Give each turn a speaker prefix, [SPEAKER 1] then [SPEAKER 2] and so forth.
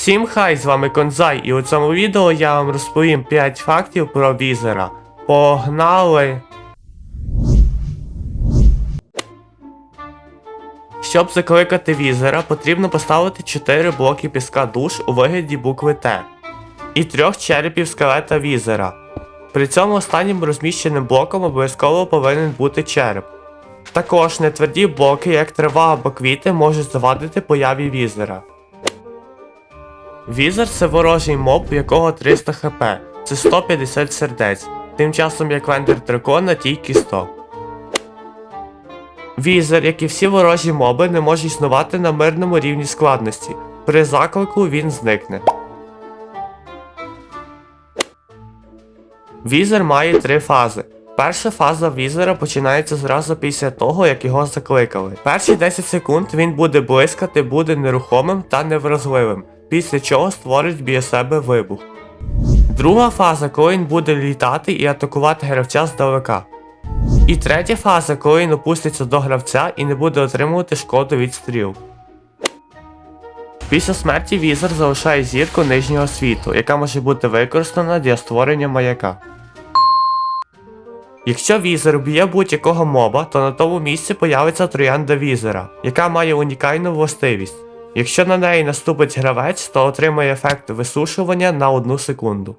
[SPEAKER 1] Всім хай, з вами Конзай, і у цьому відео я вам розповім 5 фактів про візера. Погнали! Щоб закликати візера, потрібно поставити 4 блоки піска душ у вигляді букви Т і трьох черепів скелета візера. При цьому останнім розміщеним блоком обов'язково повинен бути череп. Також нетверді блоки, як трава або квіти, можуть завадити появі візера. Візер це ворожий моб, у якого 300 хп, це 150 сердець, тим часом як вендер дракона тільки 100. Візер, як і всі ворожі моби, не може існувати на мирному рівні складності. При заклику він зникне. Візер має три фази. Перша фаза візера починається зразу після того, як його закликали. Перші 10 секунд він буде блискати, буде нерухомим та невразливим, після чого створить біля себе вибух. Друга фаза, коли він буде літати і атакувати гравця здалека. І третя фаза, коли він опуститься до гравця і не буде отримувати шкоду від стріл. Після смерті візер залишає зірку нижнього світу, яка може бути використана для створення маяка. Якщо візер б'є будь-якого моба, то на тому місці появиться троянда візера, яка має унікальну властивість. Якщо на неї наступить гравець, то отримує ефект висушування на 1 секунду.